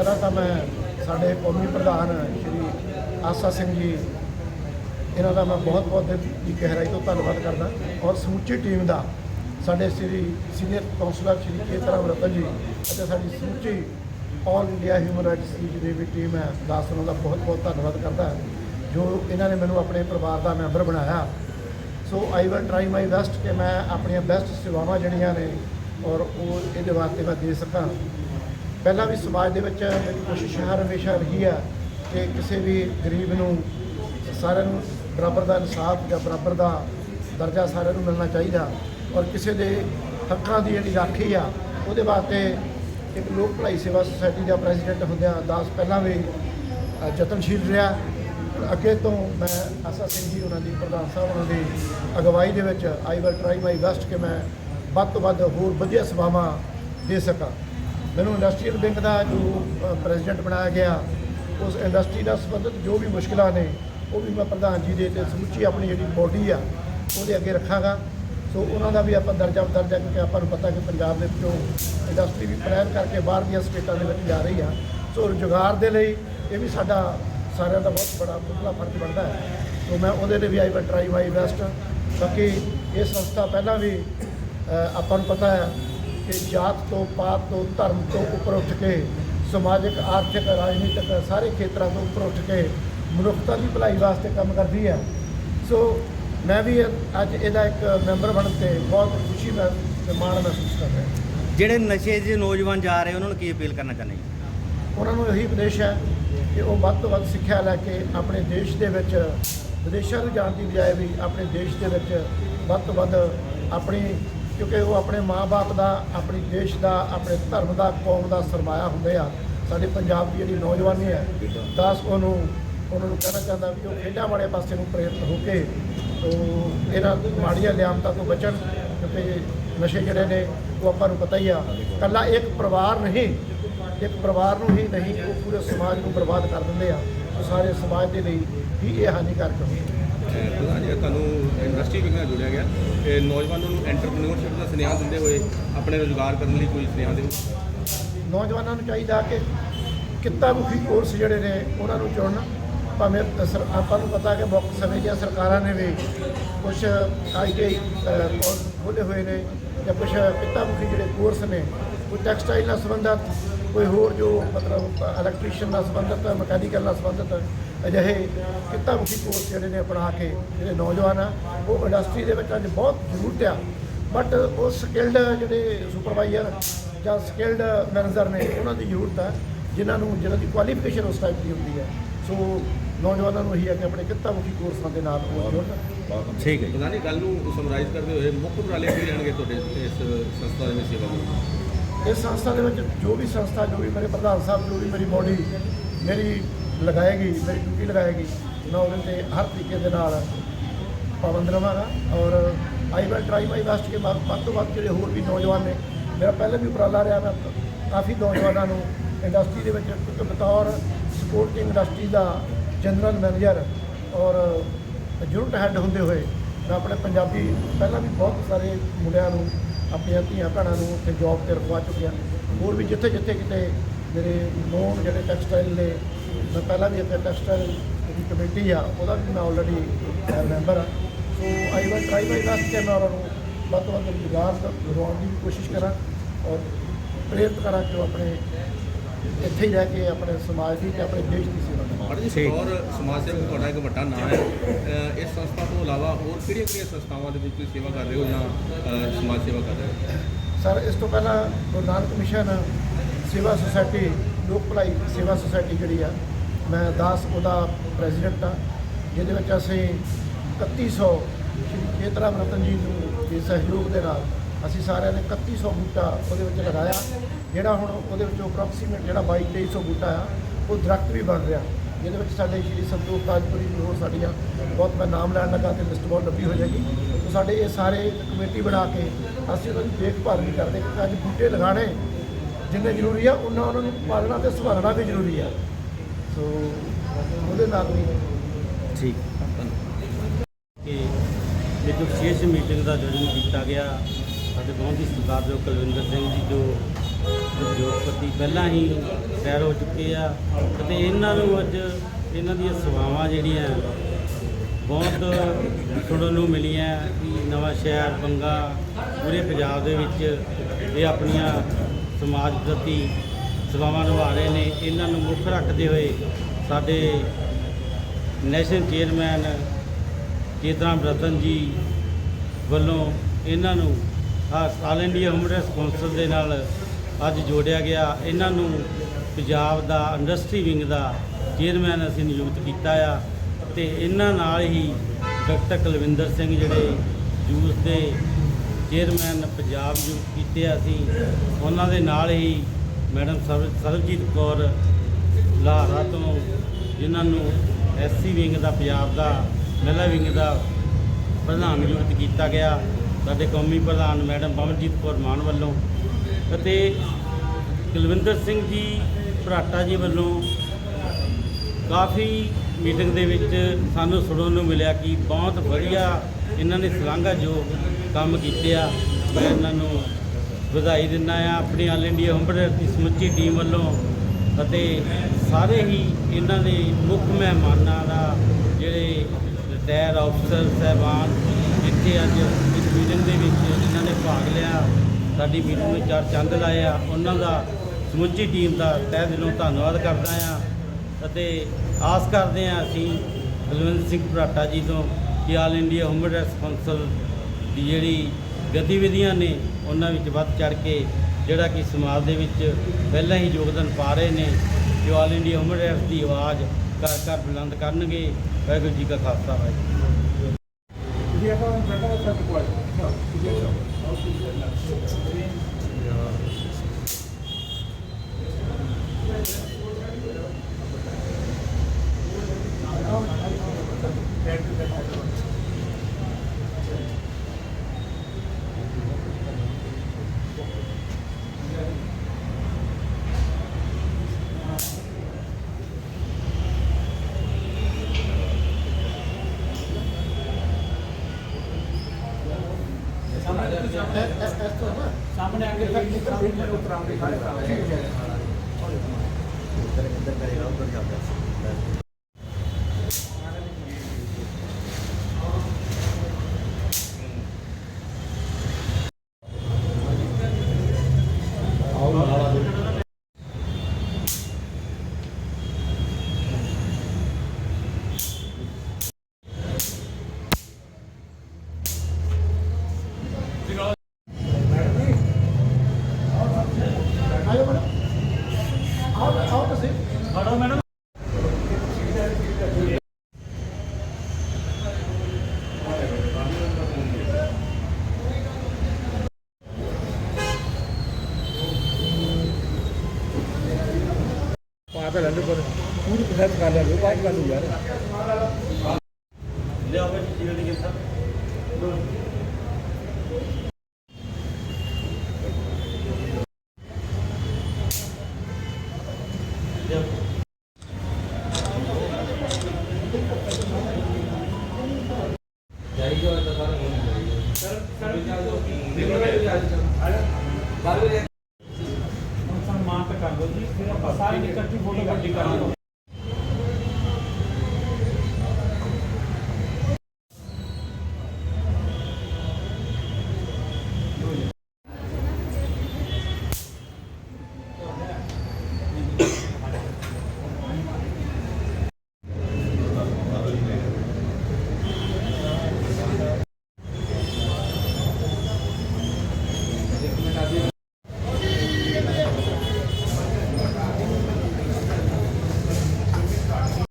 ਪਹਿਲਾਂ ਤਾਂ ਮੈਂ ਸਾਡੇ ਕੌਮੀ ਪ੍ਰਧਾਨ ਸ਼੍ਰੀ ਆਸਾ ਸਿੰਘ ਜੀ, ਇਹਨਾਂ ਦਾ ਮੈਂ ਬਹੁਤ ਬਹੁਤ ਦੀ ਗਹਿਰਾਈ ਤੋਂ ਧੰਨਵਾਦ ਕਰਦਾ ਔਰ ਸਮੁੱਚੀ ਟੀਮ ਦਾ, ਸਾਡੇ ਸ੍ਰੀ ਸੀਨੀਅਰ ਕਾਉਂਸਲਰ ਸ਼੍ਰੀ ਕੇਤਰਾਮ ਰਤਨ ਜੀ ਅਤੇ ਸਾਡੀ ਸਮੁੱਚੀ ਆਲ ਇੰਡੀਆ ਹਿਊਮਨ ਰਾਈਟਸ ਦੀ ਜਿਹੜੀ ਵੀ ਟੀਮ ਹੈ, ਦਾਸ ਉਹਨਾਂ ਦਾ ਬਹੁਤ ਬਹੁਤ ਧੰਨਵਾਦ ਕਰਦਾ, ਜੋ ਇਹਨਾਂ ਨੇ ਮੈਨੂੰ ਆਪਣੇ ਪਰਿਵਾਰ ਦਾ ਮੈਂਬਰ ਬਣਾਇਆ। So I will try my best ਕਿ ਮੈਂ ਆਪਣੀਆਂ ਬੈਸਟ ਸੇਵਾਵਾਂ ਜਿਹੜੀਆਂ ਨੇ ਔਰ ਉਹ ਇਹਦੇ ਵਾਸਤੇ ਮੈਂ ਦੇ ਸਕਾਂ। ਪਹਿਲਾਂ ਵੀ ਸਮਾਜ ਦੇ ਵਿੱਚ ਮੇਰੀ ਕੋਸ਼ਿਸ਼ ਹਰ ਹਮੇਸ਼ਾ ਰਹੀ ਆ ਕਿ ਕਿਸੇ ਵੀ ਗਰੀਬ ਨੂੰ ਸਾਰਿਆਂ ਨੂੰ ਬਰਾਬਰ ਦਾ ਇਨਸਾਫ ਜਾਂ ਬਰਾਬਰ ਦਾ ਦਰਜਾ ਸਾਰਿਆਂ ਨੂੰ ਮਿਲਣਾ ਚਾਹੀਦਾ ਔਰ ਕਿਸੇ ਦੇ ਹੱਕਾਂ ਦੀ ਜਿਹੜੀ ਰਾਖੀ ਆ, ਉਹਦੇ ਵਾਸਤੇ ਇੱਕ ਲੋਕ ਭਲਾਈ ਸੇਵਾ ਸੁਸਾਇਟੀ ਦਾ ਪ੍ਰੈਜ਼ੀਡੈਂਟ ਹੁੰਦਿਆਂ ਦਾਸ ਪਹਿਲਾਂ ਵੀ ਯਤਨਸ਼ੀਲ ਰਿਹਾ। ਅੱਗੇ ਤੋਂ ਮੈਂ ਆਸਾ ਸਿੰਘ ਜੀ ਉਹਨਾਂ ਦੀ, ਪ੍ਰਧਾਨ ਸਾਹਿਬ ਉਹਨਾਂ ਦੀ ਅਗਵਾਈ ਦੇ ਵਿੱਚ I will try my best ਕਿ ਮੈਂ ਵੱਧ ਤੋਂ ਵੱਧ ਹੋਰ ਵਧੀਆ ਸੇਵਾਵਾਂ ਦੇ ਸਕਾਂ। ਮੈਨੂੰ ਇੰਡਸਟਰੀਅਲ ਬੈਂਕ ਦਾ ਜੋ ਪ੍ਰੈਜ਼ੀਡੈਂਟ ਬਣਾਇਆ ਗਿਆ, ਉਸ ਇੰਡਸਟਰੀ ਨਾਲ ਸੰਬੰਧਿਤ ਜੋ ਵੀ ਮੁਸ਼ਕਲਾਂ ਨੇ, ਉਹ ਵੀ ਮੈਂ ਪ੍ਰਧਾਨ ਜੀ ਦੇ ਤੇ ਸਮੁੱਚੀ ਆਪਣੀ ਜਿਹੜੀ ਬੋਡੀ ਆ, ਉਹਦੇ ਅੱਗੇ ਰੱਖਾਂਗਾ। ਸੋ ਉਹਨਾਂ ਦਾ ਵੀ ਆਪਾਂ ਦਰਜਾ ਦਰਜਾ ਕਿਉਂਕਿ ਆਪਾਂ ਨੂੰ ਪਤਾ ਕਿ ਪੰਜਾਬ ਦੇ ਵਿੱਚੋਂ ਇੰਡਸਟਰੀ ਵੀ ਪਲਾਨ ਕਰਕੇ ਬਾਹਰ ਦੀਆਂ ਸਟੇਟਾਂ ਦੇ ਵਿੱਚ ਜਾ ਰਹੀ ਆ। ਸੋ ਰੁਜ਼ਗਾਰ ਦੇ ਲਈ ਇਹ ਵੀ ਸਾਡਾ ਸਾਰਿਆਂ ਦਾ ਬਹੁਤ ਬੜਾ ਮੁੱਢਲਾ ਫਰਜ਼ ਬਣਦਾ ਹੈ। ਸੋ ਮੈਂ ਉਹਦੇ ਲਈ ਵੀ I will try my best. ਬਾਕੀ ਇਹ ਸੰਸਥਾ ਪਹਿਲਾਂ ਵੀ ਆਪਾਂ ਨੂੰ ਪਤਾ ਹੈ ਕਿ ਜਾਤ ਤੋਂ ਪਾਤ ਤੋਂ ਧਰਮ ਤੋਂ ਉੱਪਰ ਉੱਠ ਕੇ ਸਮਾਜਿਕ ਆਰਥਿਕ ਰਾਜਨੀਤਿਕ ਸਾਰੇ ਖੇਤਰਾਂ ਤੋਂ ਉੱਪਰ ਉੱਠ ਕੇ ਮਨੁੱਖਤਾ ਦੀ ਭਲਾਈ ਵਾਸਤੇ ਕੰਮ ਕਰਦੀ ਹੈ। ਸੋ ਮੈਂ ਵੀ ਅੱਜ ਇਹਦਾ ਇੱਕ ਮੈਂਬਰ ਬਣ ਕੇ ਬਹੁਤ ਖੁਸ਼ੀ ਮੈਂ ਤੇ ਮਾਣ ਮਹਿਸੂਸ ਕਰ ਰਿਹਾ ਜਿਹੜੇ ਨਸ਼ੇ 'ਚ ਨੌਜਵਾਨ ਜਾ ਰਹੇ ਉਹਨਾਂ ਨੂੰ ਕੀ ਅਪੀਲ ਕਰਨਾ ਚਾਹੁੰਦੇ ਉਹਨਾਂ ਨੂੰ ਇਹੀ ਉਪਦੇਸ਼ ਹੈ ਕਿ ਉਹ ਵੱਧ ਤੋਂ ਵੱਧ ਸਿੱਖਿਆ ਲੈ ਕੇ ਆਪਣੇ ਦੇਸ਼ ਦੇ ਵਿੱਚ ਵਿਦੇਸ਼ਾਂ ਨੂੰ ਜਾਣ ਦੀ ਬਜਾਏ ਵੀ ਆਪਣੇ ਦੇਸ਼ ਦੇ ਵਿੱਚ ਵੱਧ ਤੋਂ ਵੱਧ ਆਪਣੀ ਕਿਉਂਕਿ ਉਹ ਆਪਣੇ ਮਾਪੇ ਦਾ, ਆਪਣੇ ਦੇਸ਼ ਦਾ, ਆਪਣੇ ਧਰਮ ਦਾ, ਕੌਮ ਦਾ ਸਰਮਾਇਆ ਹੁੰਦੇ ਆ। ਸਾਡੇ ਪੰਜਾਬ ਦੀ ਜਿਹੜੀ ਨੌਜਵਾਨੀ ਹੈ, ਦਾਸ ਉਹਨੂੰ, ਉਹਨਾਂ ਨੂੰ ਕਹਿਣਾ ਚਾਹੁੰਦਾ ਵੀ ਉਹ ਖੇਡਾਂ ਵਾਲੇ ਪਾਸੇ ਨੂੰ ਪ੍ਰੇਰਿਤ ਹੋ ਕੇ ਉਹ ਇਹਨਾਂ ਮਾੜੀਆਂ ਲਿਆਮਤਾਂ ਤੋਂ ਬਚਣ, ਕਿਉਂਕਿ ਨਸ਼ੇ ਜਿਹੜੇ ਨੇ, ਉਹ ਆਪਾਂ ਨੂੰ ਪਤਾ ਹੀ ਆ। ਕੱਲਾ ਇੱਕ ਪਰਿਵਾਰ ਨਹੀਂ, ਇੱਕ ਪਰਿਵਾਰ ਨੂੰ ਹੀ ਨਹੀਂ, ਉਹ ਪੂਰੇ ਸਮਾਜ ਨੂੰ ਬਰਬਾਦ ਕਰ ਦਿੰਦੇ ਆ। ਉਹ ਸਾਰੇ ਸਮਾਜ ਦੇ ਲਈ ਵੀ ਇਹ ਹਾਨੀਕਾਰਕ ਹੁੰਦੇ ਪ੍ਰਧਾਨ ਜੀ ਤੁਹਾਨੂੰ ਇੰਡਸਟਰੀ ਵਿੰਗ ਨਾਲ ਜੋੜਿਆ ਗਿਆ। ਇਹ ਨੌਜਵਾਨਾਂ ਨੂੰ ਐਂਟਰਪ੍ਰੀਨਿਓਰਸ਼ਿਪ ਦਾ ਸੁਨੇਹਾ ਦਿੰਦੇ ਹੋਏ ਆਪਣੇ ਰੋਜ਼ਗਾਰ ਕਰਨ ਲਈ ਕੋਈ ਸੁਨੇਹਾ ਦਿਓ। ਨੌਜਵਾਨਾਂ ਨੂੰ ਚਾਹੀਦਾ ਕਿ ਕਿੱਤਾ ਮੁਖੀ ਕੋਰਸ ਜਿਹੜੇ ਨੇ, ਉਹਨਾਂ ਨੂੰ ਚੁਣਨਾ। ਭਾਵੇਂ ਸਰ- ਆਪਾਂ ਨੂੰ ਪਤਾ ਕਿ ਮੁੱਖ ਸਮੇਂ ਦੀਆਂ ਸਰਕਾਰਾਂ ਨੇ ਵੀ ਕੁਝ ਆਈਟੀਆਈ ਕੋਰਸ ਖੋਲ੍ਹੇ ਹੋਏ ਨੇ ਜਾਂ ਕੁਝ ਕਿੱਤਾ ਮੁਖੀ ਜਿਹੜੇ ਕੋਰਸ ਨੇ, ਉਹ ਟੈਕਸਟਾਈਲ ਨਾਲ ਸੰਬੰਧਿਤ ਕੋਈ ਹੋਰ ਜੋ ਮਤਲਬ ਇਲੈਕਟ੍ਰੀਸ਼ੀਅਨ ਨਾਲ ਸੰਬੰਧਿਤ ਮਕੈਨੀਕਲ ਨਾਲ ਸੰਬੰਧਿਤ ਅਜਿਹੇ ਕਿੱਤਾ ਮੁਖੀ ਕੋਰਸ ਜਿਹੜੇ ਨੇ ਅਪਣਾ ਕੇ ਜਿਹੜੇ ਨੌਜਵਾਨ ਆ, ਉਹ ਇੰਡਸਟਰੀ ਦੇ ਵਿੱਚ ਅੱਜ ਬਹੁਤ ਜ਼ਰੂਰਤ ਆ। ਬਟ ਉਹ ਸਕਿਲਡ ਜਿਹੜੇ ਸੁਪਰਵਾਈਜ਼ਰ ਜਾਂ ਸਕਿਲਡ ਮੈਨੇਜਰ ਨੇ, ਉਹਨਾਂ ਦੀ ਜ਼ਰੂਰਤ ਹੈ ਜਿਨ੍ਹਾਂ ਨੂੰ ਜਿਹਨਾਂ ਦੀ ਕੁਆਲੀਫਿਕੇਸ਼ਨ ਉਸ ਟਾਈਪ ਦੀ ਹੁੰਦੀ ਹੈ ਸੋ ਨੌਜਵਾਨਾਂ ਨੂੰ ਇਹੀ ਹੈ ਕਿ ਆਪਣੇ ਕਿੱਤਾ ਮੁਖੀ ਕੋਰਸਾਂ ਦੇ ਨਾਲ ਉਹ ਜੁੜਨ। ਠੀਕ ਹੈ ਜੀ ਗੱਲ ਨੂੰ ਸਮਰਾਈਜ਼ ਕਰਦੇ ਹੋਏ ਮੁੱਖ ਉਪਰਾਲੇ ਕੀ ਰਹਿਣਗੇ ਤੁਹਾਡੇ ਇਸ ਸੰਸਥਾ ਦੇ ਵਿੱਚ ਸੇਵਾ ਲਈ ਇਸ ਸੰਸਥਾ ਦੇ ਵਿੱਚ ਜੋ ਵੀ ਸੰਸਥਾ, ਜੋ ਵੀ ਮੇਰੇ ਪ੍ਰਧਾਨ ਸਾਹਿਬ, ਜੋ ਵੀ ਮੇਰੀ ਬੋਡੀ ਮੇਰੀ ਲਗਾਏਗੀ, ਮੇਰੀ ਡਿਊਟੀ ਲਗਾਏਗੀ, ਮੈਂ ਉਹਦੇ ਤੇ ਹਰ ਤਰੀਕੇ ਦੇ ਨਾਲ ਪਾਬੰਦ ਰਵਾਂਗਾ ਔਰ I will try my best ਕਿ ਵੱਧ ਤੋਂ ਵੱਧ ਜਿਹੜੇ ਹੋਰ ਵੀ ਨੌਜਵਾਨ ਨੇ, ਮੇਰਾ ਪਹਿਲੇ ਵੀ ਉਪਰਾਲਾ ਰਿਹਾ, ਮੈਂ ਕਾਫੀ ਨੌਜਵਾਨਾਂ ਨੂੰ ਇੰਡਸਟਰੀ ਦੇ ਵਿੱਚ ਕਿਉਂਕਿ ਬਤੌਰ ਸਪੋਰਟਿੰਗ ਇੰਡਸਟਰੀ ਦਾ ਜਨਰਲ ਮੈਨੇਜਰ ਔਰ ਯੂਨਿਟ ਹੈੱਡ ਹੁੰਦੇ ਹੋਏ ਮੈਂ ਆਪਣੇ ਪੰਜਾਬੀ ਪਹਿਲਾਂ ਵੀ ਬਹੁਤ ਸਾਰੇ ਮੁੰਡਿਆਂ ਨੂੰ ਆਪਣੀਆਂ ਧੀਆਂ ਭੈਣਾਂ ਨੂੰ ਉੱਥੇ ਜੌਬ ਤੇ ਰਖਵਾ ਚੁੱਕਿਆ। ਹੋਰ ਵੀ ਜਿੱਥੇ ਜਿੱਥੇ ਕਿਤੇ ਮੇਰੇ ਨੋਨ ਜਿਹੜੇ ਟੈਕਸਟਾਈਲ ਨੇ ਮੈਂ ਪਹਿਲਾਂ ਵੀ ਇੱਥੇ ਟੈਕਸਟਾਈਲ ਦੀ ਕਮੇਟੀ ਆ, ਉਹਦਾ ਵੀ ਮੈਂ ਆਲਰੇਡੀ ਮੈਂਬਰ ਆ। So I will try my best ਕਿ ਮੈਂ ਉਹਨਾਂ ਨੂੰ ਵੱਧ ਤੋਂ ਵੱਧ ਰੁਜ਼ਗਾਰ ਦਿਵਾਉਣ ਦੀ ਵੀ ਕੋਸ਼ਿਸ਼ ਕਰਾਂ ਔਰ ਪ੍ਰੇਰਿਤ ਕਰਾਂ ਕਿ ਉਹ ਆਪਣੇ ਇੱਥੇ ਹੀ ਰਹਿ ਕੇ ਆਪਣੇ ਸਮਾਜ ਦੀ ਤੇ ਆਪਣੇ ਦੇਸ਼ ਦੀ ਸੇਵਾ ਪਰ ਜੀ। ਔਰ ਸਮਾਜ ਸੇਵਕ ਤੁਹਾਡਾ ਇੱਕ ਵੱਡਾ ਨਾਮ ਹੈ। ਅਹ ਇਸ ਸੰਸਥਾ ਤੋਂ ਇਲਾਵਾ ਹੋਰ ਕਿਹੜੀਆਂ ਕਿਹੜੀਆਂ ਸੰਸਥਾਵਾਂ ਦੇ ਵਿੱਚ ਤੁਸੀਂ ਸੇਵਾ ਕਰ ਰਹੇ ਹੋ ਜਾਂ ਅਹ ਸਮਾਜ ਸੇਵਾ ਕਰ ਰਹੇ ਹੋ? ਸਰ ਇਸ ਤੋਂ ਪਹਿਲਾਂ ਗੁਰੂ ਨਾਨਕ ਮਿਸ਼ਨ ਸੇਵਾ ਸੁਸਾਇਟੀ ਲੋਕ ਭਲਾਈ ਸੇਵਾ ਸੁਸਾਇਟੀ ਜਿਹੜੀ ਆ ਮੈਂ ਦਾਸ ਉਹਦਾ ਪ੍ਰੈਜ਼ੀਡੈਂਟ ਆ। ਜਿਹਦੇ ਵਿੱਚ ਅਸੀਂ 3100 ਸ਼੍ਰੀ ਖੇਤਰਾਮ ਰਤਨ ਜੀ ਨੂੰ ਦੇ ਸਹਿਯੋਗ ਦੇ ਨਾਲ ਅਸੀਂ ਸਾਰਿਆਂ ਨੇ 3100 ਬੂਟਾ ਉਹਦੇ ਵਿੱਚ ਲਗਾਇਆ। ਜਿਹੜਾ ਹੁਣ ਉਹਦੇ ਵਿੱਚੋਂ ਅਪਰੋਕਸੀਮੇਟ ਜਿਹੜਾ 22 2300 ਬੂਟਾ ਆ ਉਹ ਦਰਖਤ ਵੀ ਬਣ ਰਿਹਾ। ਜਿਹਦੇ ਵਿੱਚ ਸਾਡੇ ਸ਼੍ਰੀ ਸੰਤੋਖ ਕਾਜਪੁਰੀ ਜੀ ਹੋਰ ਸਾਡੀਆਂ ਬਹੁਤ ਮੈਂ ਨਾਮ ਲੈਣ ਲੱਗਾ ਤੇ ਲਿਸਟ ਬਹੁਤ ਲੰਬੀ ਹੋ ਜਾਏਗੀ। ਸੋ ਸਾਡੇ ਇਹ ਸਾਰੇ ਕਮੇਟੀ ਬਣਾ ਕੇ ਅਸੀਂ ਉਹਨਾਂ ਦੀ ਦੇਖਭਾਲ ਵੀ ਕਰਦੇ ਕਿਉਂਕਿ ਅੱਜ ਬੂਟੇ ਲਗਾਉਣੇ ਜਿੰਨੇ ਜ਼ਰੂਰੀ ਆ, ਉਹਨਾਂ ਉਹਨਾਂ ਨੂੰ ਪਾਲਣਾ ਤੇ ਸੰਭਾਲਣਾ ਵੀ ਜ਼ਰੂਰੀ ਆ। ਸੋ ਉਹਦੇ ਨਾਲ ਵੀ ਠੀਕ। ਕਿ ਇੱਕ ਵਿਸ਼ੇਸ਼ ਮੀਟਿੰਗ ਦਾ ਆਯੋਜਨ ਕੀਤਾ ਗਿਆ, ਸਾਡੇ ਬਹੁਤ ਹੀ ਸਰਦਾਰ ਜੋ ਕੁਲਵਿੰਦਰ ਸਿੰਘ ਜੀ ਜੋ ਉਦਯੋਗਪਤੀ ਪਹਿਲਾਂ ਹੀ ਸੈਰ ਹੋ ਚੁੱਕੇ ਆ ਅਤੇ ਇਹਨਾਂ ਨੂੰ ਅੱਜ ਇਹਨਾਂ ਦੀਆਂ ਸੇਵਾਵਾਂ ਜਿਹੜੀਆਂ ਬਹੁਤ ਸੁਣਨ ਨੂੰ ਮਿਲੀਆਂ ਕਿ ਨਵਾਂ ਸ਼ਹਿਰ ਬੰਗਾ ਪੂਰੇ ਪੰਜਾਬ ਦੇ ਵਿੱਚ ਇਹ ਆਪਣੀਆਂ ਸਮਾਜ ਪ੍ਰਤੀ ਸੇਵਾਵਾਂ ਨਿਭਾ ਰਹੇ ਨੇ। ਇਹਨਾਂ ਨੂੰ ਮੁੱਖ ਰੱਖਦੇ ਹੋਏ ਸਾਡੇ ਨੈਸ਼ਨਲ ਚੇਅਰਮੈਨ ਚੇਤਰਾਮ ਰਤਨ ਜੀ ਵੱਲੋਂ ਇਹਨਾਂ ਨੂੰ ਆਲ ਇੰਡੀਆ ਹਿਊਮਨ ਕੌਂਸਲ ਦੇ ਨਾਲ ਅੱਜ ਜੋੜਿਆ ਗਿਆ। ਇਹਨਾਂ ਨੂੰ ਪੰਜਾਬ ਦਾ ਇੰਡਸਟਰੀ ਵਿੰਗ ਦਾ ਚੇਅਰਮੈਨ ਅਸੀਂ ਨਿਯੁਕਤ ਕੀਤਾ ਆ ਤੇ ਇਹਨਾਂ ਨਾਲ ਹੀ ਡਾਕਟਰ ਕੁਲਵਿੰਦਰ ਸਿੰਘ ਜਿਹੜੇ ਜੂਸ ਦੇ ਚੇਅਰਮੈਨ ਪੰਜਾਬ ਨਿਯੁਕਤ ਕੀਤੇ ਆ ਅਸੀਂ। ਉਹਨਾਂ ਦੇ ਨਾਲ ਹੀ ਮੈਡਮ ਸਰਬ- ਸਰਬਜੀਤ ਕੌਰ ਲਾਹਰਾ ਤੋਂ ਜਿਨ੍ਹਾਂ ਨੂੰ ਐਸਸੀ ਵਿੰਗ ਦਾ, ਪੰਜਾਬ ਦਾ, ਮਹਿਲਾ ਵਿੰਗ ਦਾ ਪ੍ਰਧਾਨ ਨਿਯੁਕਤ ਕੀਤਾ ਗਿਆ। ਸਾਡੇ ਕੌਮੀ ਪ੍ਰਧਾਨ ਮੈਡਮ ਪਵਨਜੀਤ ਕੌਰ ਮਾਨ ਵੱਲੋਂ ਅਤੇ ਕੁਲਵਿੰਦਰ ਸਿੰਘ ਜੀ ਭਰਾਟਾ ਜੀ ਵੱਲੋਂ ਕਾਫੀ ਮੀਟਿੰਗ ਦੇ ਵਿੱਚ ਸਾਨੂੰ ਸੁਣਨ ਨੂੰ ਮਿਲਿਆ ਕਿ ਬਹੁਤ ਵਧੀਆ ਇਹਨਾਂ ਨੇ ਸ਼ਲਾਘਾਯੋਗ ਕੰਮ ਕੀਤੇ ਆ। ਮੈਂ ਇਹਨਾਂ ਨੂੰ ਵਧਾਈ ਦਿੰਦਾ ਆ ਆਪਣੀ ਆਲ ਇੰਡੀਆ ਹੰਬਰ ਦੀ ਸਮੁੱਚੀ ਟੀਮ ਵੱਲੋਂ ਅਤੇ ਸਾਰੇ ਹੀ ਇਹਨਾਂ ਦੇ ਮੁੱਖ ਮਹਿਮਾਨਾਂ ਦਾ ਜਿਹੜੇ ਰਿਟਾਇਰ ਅਫਸਰ ਸਹਿਬਾਨ ਇੱਥੇ ਅੱਜ ਇਸ ਮੀਟਿੰਗ ਦੇ ਵਿੱਚ ਇਹਨਾਂ ਨੇ ਭਾਗ ਲਿਆ। ਸਾਡੀ ਮੀਟਿੰਗ ਵਿੱਚ ਚਾਰ ਚੰਦ ਲਾਏ ਆ। ਉਹਨਾਂ ਦਾ ਸਮੁੱਚੀ ਟੀਮ ਦਾ ਤਹਿ ਦਿਲੋਂ ਧੰਨਵਾਦ ਕਰਦਾ ਆ। ਅਤੇ ਆਸ ਕਰਦੇ ਹਾਂ ਅਸੀਂ ਬਲਵੰਤ ਸਿੰਘ ਭਰਾਟਾ ਜੀ ਤੋਂ ਕਿ all India human rights council ਦੀ ਜਿਹੜੀ ਗਤੀਵਿਧੀਆਂ ਨੇ, ਉਹਨਾਂ ਵਿੱਚ ਵੱਧ ਚੜ ਕੇ ਜਿਹੜਾ ਕਿ ਸਮਾਜ ਦੇ ਵਿੱਚ ਪਹਿਲਾਂ ਹੀ ਯੋਗਦਾਨ ਪਾ ਰਹੇ ਨੇ, ਜੋ ਆਲ ਇੰਡੀਆ ਹਿਊਮਨ ਰਾਈਟਸ ਦੀ ਆਵਾਜ਼ ਘਰ ਘਰ ਬੁਲੰਦ ਕਰਨਗੇ। ਵਾਹਿਗੁਰੂ ਜੀ ਕਾ ਖਾਲਸਾ, ਵਾਹਿਗੁਰੂ ਜੀ ਕੀ ਫਤਿਹ। ਸਾਹਮਣੇ ਆ ਕੇ ਆਇਓ ਇਦਾਂ ਕਰ ਲਿਆ ਬਾਅਦ ਕਰ ਲੂ ਯਾਰ ਲਿਆ ਹੋਵੇ ਜੀਵਨ ਦੇ ਕਿਸਾ ਸਨਮਾਨ ਤਾਂ ਕਰ ਦੋ ਜੀ ਫਿਰ ਆਪਾਂ ਸਾਰੇ ਇਕੱਠੀ ਫੋਟੋ ਕੱਢੀ ਕਰਾਂਗੇ